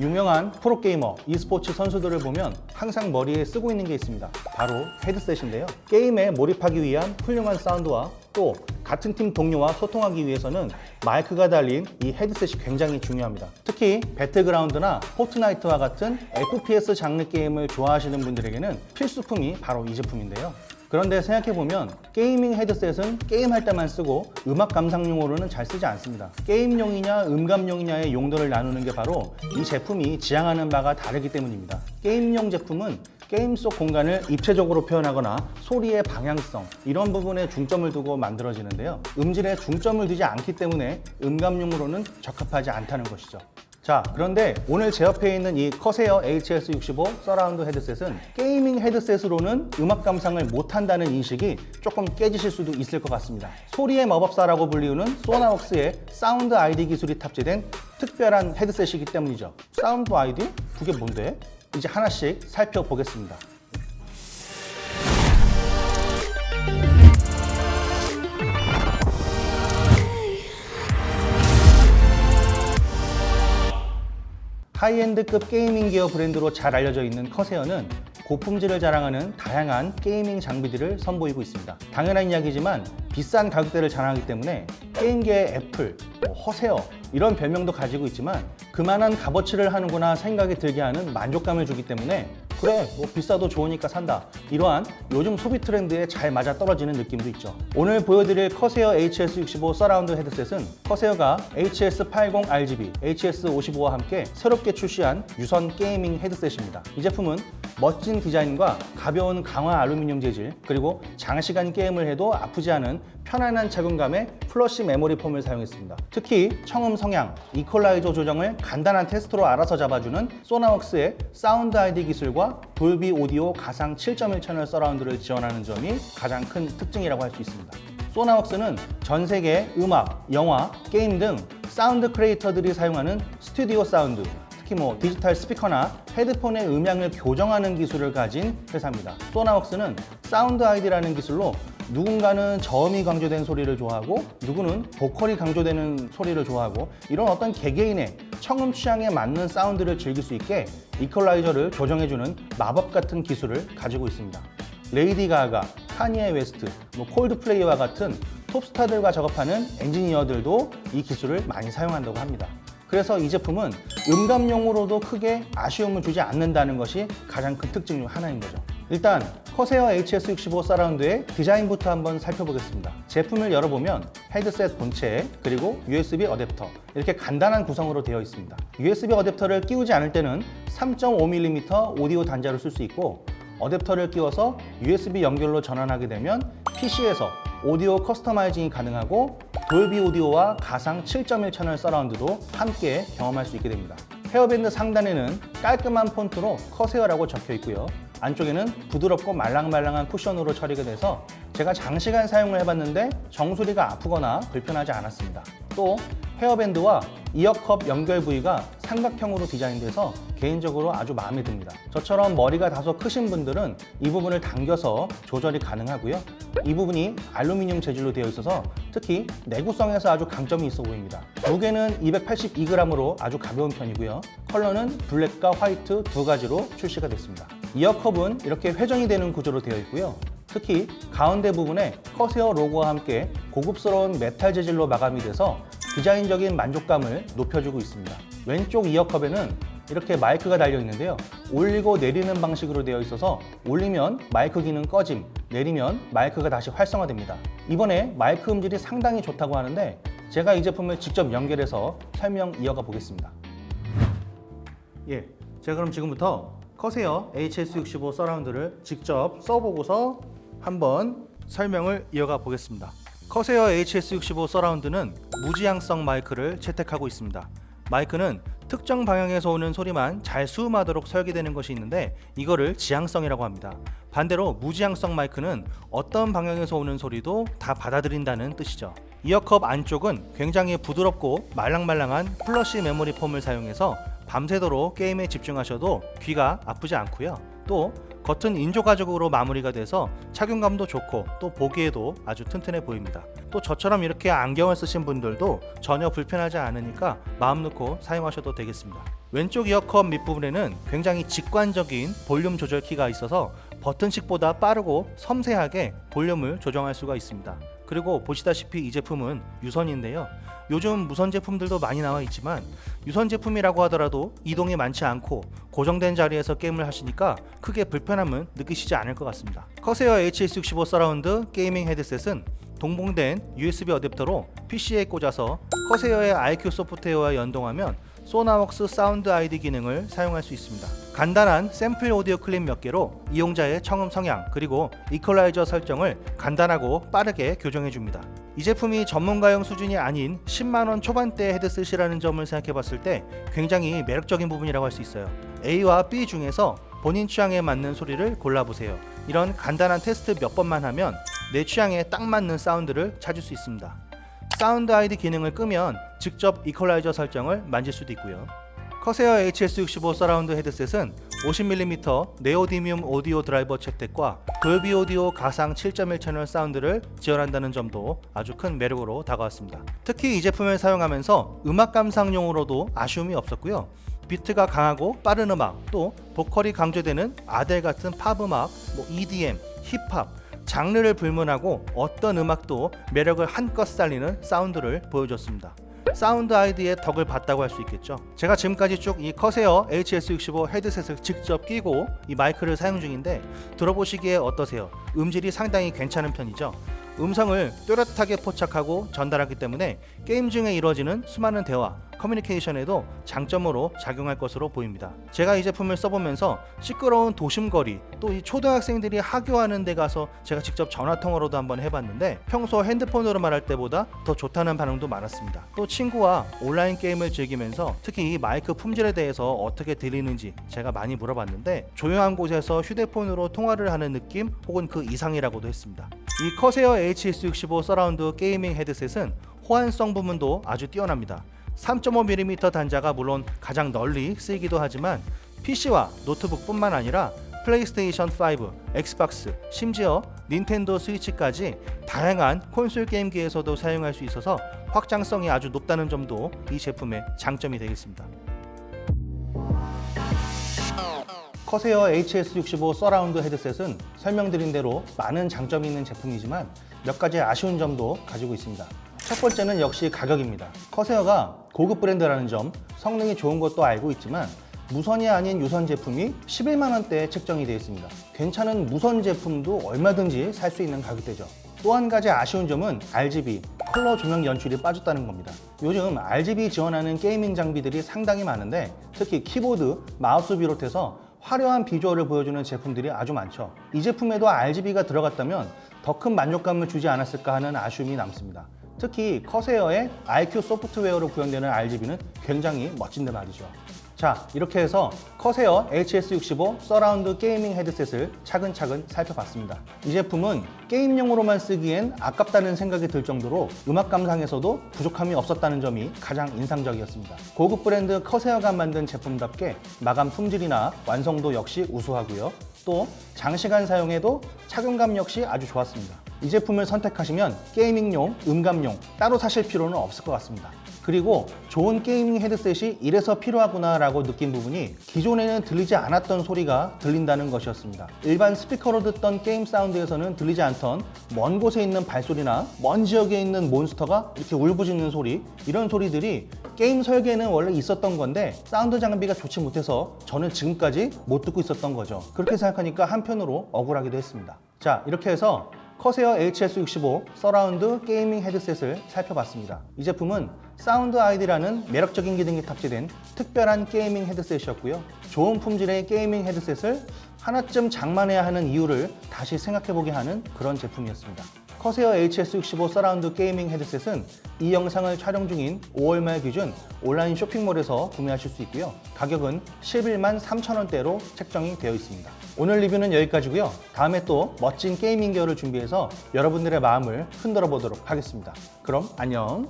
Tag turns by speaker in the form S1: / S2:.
S1: 유명한 프로게이머, e스포츠 선수들을 보면 항상 머리에 쓰고 있는 게 있습니다. 바로 헤드셋인데요. 게임에 몰입하기 위한 훌륭한 사운드와 또 같은 팀 동료와 소통하기 위해서는 마이크가 달린 이 헤드셋이 굉장히 중요합니다. 특히 배틀그라운드나 포트나이트와 같은 FPS 장르 게임을 좋아하시는 분들에게는 필수품이 바로 이 제품인데요. 그런데 생각해보면 게이밍 헤드셋은 게임할 때만 쓰고 음악 감상용으로는 잘 쓰지 않습니다. 게임용이냐 음감용이냐의 용도를 나누는 게 바로 이 제품이 지향하는 바가 다르기 때문입니다. 게임용 제품은 게임 속 공간을 입체적으로 표현하거나 소리의 방향성 이런 부분에 중점을 두고 만들어지는데요. 음질에 중점을 두지 않기 때문에 음감용으로는 적합하지 않다는 것이죠. 자, 그런데 오늘 제 옆에 있는 이 커세어 HS65 서라운드 헤드셋은 게이밍 헤드셋으로는 음악 감상을 못한다는 인식이 조금 깨지실 수도 있을 것 같습니다. 소리의 마법사라고 불리우는 소나웍스의 사운드 아이디 기술이 탑재된 특별한 헤드셋이기 때문이죠. 사운드 아이디? 그게 뭔데? 이제 하나씩 살펴보겠습니다. 하이엔드급 게이밍 기어 브랜드로 잘 알려져 있는 커세어는 고품질을 자랑하는 다양한 게이밍 장비들을 선보이고 있습니다. 당연한 이야기지만 비싼 가격대를 자랑하기 때문에 게임계의 애플, 뭐 허세어 이런 별명도 가지고 있지만 그만한 값어치를 하는구나 생각이 들게 하는 만족감을 주기 때문에 그래 뭐 비싸도 좋으니까 산다. 이러한 요즘 소비 트렌드에 잘 맞아 떨어지는 느낌도 있죠. 오늘 보여드릴 커세어 HS65 서라운드 헤드셋은 커세어가 HS80RGB, HS55와 함께 새롭게 출시한 유선 게이밍 헤드셋입니다. 이 제품은 멋진 디자인과 가벼운 강화 알루미늄 재질 그리고 장시간 게임을 해도 아프지 않은 편안한 착용감의 플러시 메모리 폼을 사용했습니다. 특히 청음 성향, 이퀄라이저 조정을 간단한 테스트로 알아서 잡아주는 소나웍스의 사운드 아이디 기술과 돌비 오디오 가상 7.1 채널 서라운드를 지원하는 점이 가장 큰 특징이라고 할 수 있습니다. 소나웍스는 전 세계 음악, 영화, 게임 등 사운드 크리에이터들이 사용하는 스튜디오 사운드, 특히 뭐 디지털 스피커나 헤드폰의 음향을 교정하는 기술을 가진 회사입니다. 소나웍스는 사운드 아이디라는 기술로 누군가는 저음이 강조된 소리를 좋아하고 누구는 보컬이 강조되는 소리를 좋아하고 이런 어떤 개개인의 청음 취향에 맞는 사운드를 즐길 수 있게 이퀄라이저를 조정해주는 마법 같은 기술을 가지고 있습니다. 레이디 가가, 카니에 웨스트, 뭐 콜드플레이와 같은 톱스타들과 작업하는 엔지니어들도 이 기술을 많이 사용한다고 합니다. 그래서 이 제품은 음감용으로도 크게 아쉬움을 주지 않는다는 것이 가장 큰 특징 중 하나인 거죠. 일단 커세어 HS65 서라운드의 디자인부터 한번 살펴보겠습니다. 제품을 열어보면 헤드셋 본체 그리고 USB 어댑터 이렇게 간단한 구성으로 되어 있습니다. USB 어댑터를 끼우지 않을 때는 3.5mm 오디오 단자를 쓸 수 있고 어댑터를 끼워서 USB 연결로 전환하게 되면 PC에서 오디오 커스터마이징이 가능하고 돌비 오디오와 가상 7.1 채널 서라운드도 함께 경험할 수 있게 됩니다. 헤어밴드 상단에는 깔끔한 폰트로 커세어라고 적혀 있고요. 안쪽에는 부드럽고 말랑말랑한 쿠션으로 처리가 돼서 제가 장시간 사용을 해봤는데 정수리가 아프거나 불편하지 않았습니다. 또 헤어밴드와 이어컵 연결 부위가 삼각형으로 디자인돼서 개인적으로 아주 마음에 듭니다. 저처럼 머리가 다소 크신 분들은 이 부분을 당겨서 조절이 가능하고요. 이 부분이 알루미늄 재질로 되어 있어서 특히 내구성에서 아주 강점이 있어 보입니다. 무게는 282g으로 아주 가벼운 편이고요. 컬러는 블랙과 화이트 두 가지로 출시가 됐습니다. 이어컵은 이렇게 회전이 되는 구조로 되어 있고요. 특히 가운데 부분에 커세어 로고와 함께 고급스러운 메탈 재질로 마감이 돼서 디자인적인 만족감을 높여주고 있습니다. 왼쪽 이어컵에는 이렇게 마이크가 달려 있는데요. 올리고 내리는 방식으로 되어 있어서 올리면 마이크 기능 꺼짐, 내리면 마이크가 다시 활성화됩니다. 이번에 마이크 음질이 상당히 좋다고 하는데 제가 이 제품을 직접 연결해서 설명 이어가 보겠습니다. 예, 제가 그럼 지금부터 커세어 HS65 서라운드를 직접 써보고서 한번 설명을 이어가 보겠습니다. 커세어 HS65 서라운드는 무지향성 마이크를 채택하고 있습니다. 마이크는 특정 방향에서 오는 소리만 잘 수음하도록 설계되는 것이 있는데 이거를 지향성이라고 합니다. 반대로 무지향성 마이크는 어떤 방향에서 오는 소리도 다 받아들인다는 뜻이죠. 이어컵 안쪽은 굉장히 부드럽고 말랑말랑한 플러시 메모리 폼을 사용해서 밤새도록 게임에 집중하셔도 귀가 아프지 않고요. 또 겉은 인조 가죽으로 마무리가 돼서 착용감도 좋고 또 보기에도 아주 튼튼해 보입니다. 또 저처럼 이렇게 안경을 쓰신 분들도 전혀 불편하지 않으니까 마음 놓고 사용하셔도 되겠습니다. 왼쪽 이어컵 밑부분에는 굉장히 직관적인 볼륨 조절 키가 있어서 버튼식보다 빠르고 섬세하게 볼륨을 조정할 수가 있습니다. 그리고 보시다시피 이 제품은 유선인데요. 요즘 무선 제품들도 많이 나와 있지만 유선 제품이라고 하더라도 이동이 많지 않고 고정된 자리에서 게임을 하시니까 크게 불편함은 느끼시지 않을 것 같습니다. 커세어 HS65 서라운드 게이밍 헤드셋은 동봉된 USB 어댑터로 PC에 꽂아서 커세어의 IQ 소프트웨어와 연동하면 소나웍스 사운드 아이디 기능을 사용할 수 있습니다. 간단한 샘플 오디오 클립 몇 개로 이용자의 청음 성향 그리고 이퀄라이저 설정을 간단하고 빠르게 교정해 줍니다. 이 제품이 전문가용 수준이 아닌 10만 원 초반대 헤드셋이라는 점을 생각해 봤을 때 굉장히 매력적인 부분이라고 할 수 있어요. A와 B 중에서 본인 취향에 맞는 소리를 골라보세요. 이런 간단한 테스트 몇 번만 하면 내 취향에 딱 맞는 사운드를 찾을 수 있습니다. 사운드 아이디 기능을 끄면 직접 이퀄라이저 설정을 만질 수도 있고요. 커세어 HS65 서라운드 헤드셋은 50mm 네오디뮴 오디오 드라이버 채택과 돌비 오디오 가상 7.1 채널 사운드를 지원한다는 점도 아주 큰 매력으로 다가왔습니다. 특히 이 제품을 사용하면서 음악 감상용으로도 아쉬움이 없었고요. 비트가 강하고 빠른 음악, 또 보컬이 강조되는 아델 같은 팝 음악, 뭐 EDM, 힙합, 장르를 불문하고 어떤 음악도 매력을 한껏 살리는 사운드를 보여줬습니다. 사운드 아이디의 덕을 봤다고 할 수 있겠죠. 제가 지금까지 쭉 이 커세어 HS65 헤드셋을 직접 끼고 이 마이크를 사용 중인데 들어보시기에 어떠세요? 음질이 상당히 괜찮은 편이죠. 음성을 또렷하게 포착하고 전달하기 때문에 게임 중에 이루어지는 수많은 대화, 커뮤니케이션에도 장점으로 작용할 것으로 보입니다. 제가 이 제품을 써보면서 시끄러운 도심거리, 또 이 초등학생들이 하교하는 데 가서 제가 직접 전화통화로도 한번 해봤는데 평소 핸드폰으로 말할 때보다 더 좋다는 반응도 많았습니다. 또 친구와 온라인 게임을 즐기면서 특히 이 마이크 품질에 대해서 어떻게 들리는지 제가 많이 물어봤는데 조용한 곳에서 휴대폰으로 통화를 하는 느낌 혹은 그 이상이라고도 했습니다. 이 커세어 HS65 서라운드 게이밍 헤드셋은 호환성 부분도 아주 뛰어납니다. 3.5mm 단자가 물론 가장 널리 쓰이기도 하지만 PC와 노트북뿐만 아니라 플레이스테이션 5, 엑스박스, 심지어 닌텐도 스위치까지 다양한 콘솔 게임기에서도 사용할 수 있어서 확장성이 아주 높다는 점도 이 제품의 장점이 되겠습니다. 커세어 HS65 서라운드 헤드셋은 설명드린 대로 많은 장점이 있는 제품이지만 몇 가지 아쉬운 점도 가지고 있습니다. 첫 번째는 역시 가격입니다. 커세어가 고급 브랜드라는 점, 성능이 좋은 것도 알고 있지만 무선이 아닌 유선 제품이 11만 원대에 책정이 되어 있습니다. 괜찮은 무선 제품도 얼마든지 살 수 있는 가격대죠. 또 한 가지 아쉬운 점은 RGB, 컬러 조명 연출이 빠졌다는 겁니다. 요즘 RGB 지원하는 게이밍 장비들이 상당히 많은데 특히 키보드, 마우스 비롯해서 화려한 비주얼을 보여주는 제품들이 아주 많죠. 이 제품에도 RGB가 들어갔다면 더 큰 만족감을 주지 않았을까 하는 아쉬움이 남습니다. 특히 커세어의 IQ 소프트웨어로 구현되는 RGB는 굉장히 멋진데 말이죠. 자, 이렇게 해서 커세어 HS65 서라운드 게이밍 헤드셋을 차근차근 살펴봤습니다. 이 제품은 게임용으로만 쓰기엔 아깝다는 생각이 들 정도로 음악 감상에서도 부족함이 없었다는 점이 가장 인상적이었습니다. 고급 브랜드 커세어가 만든 제품답게 마감 품질이나 완성도 역시 우수하고요. 또 장시간 사용해도 착용감 역시 아주 좋았습니다. 이 제품을 선택하시면 게이밍용, 음감용 따로 사실 필요는 없을 것 같습니다. 그리고 좋은 게이밍 헤드셋이 이래서 필요하구나 라고 느낀 부분이 기존에는 들리지 않았던 소리가 들린다는 것이었습니다. 일반 스피커로 듣던 게임 사운드에서는 들리지 않던 먼 곳에 있는 발소리나 먼 지역에 있는 몬스터가 이렇게 울부짖는 소리 이런 소리들이 게임 설계에는 원래 있었던 건데 사운드 장비가 좋지 못해서 저는 지금까지 못 듣고 있었던 거죠. 그렇게 생각하니까 한편으로 억울하기도 했습니다. 자 이렇게 해서 커세어 HS65 서라운드 게이밍 헤드셋을 살펴봤습니다. 이 제품은 사운드 아이디라는 매력적인 기능이 탑재된 특별한 게이밍 헤드셋이었고요. 좋은 품질의 게이밍 헤드셋을 하나쯤 장만해야 하는 이유를 다시 생각해보게 하는 그런 제품이었습니다. 커세어 HS65 서라운드 게이밍 헤드셋은 이 영상을 촬영 중인 5월 말 기준 온라인 쇼핑몰에서 구매하실 수 있고요. 가격은 11만 3천원대로 책정이 되어 있습니다. 오늘 리뷰는 여기까지고요. 다음에 또 멋진 게이밍 기어를 준비해서 여러분들의 마음을 흔들어 보도록 하겠습니다. 그럼 안녕.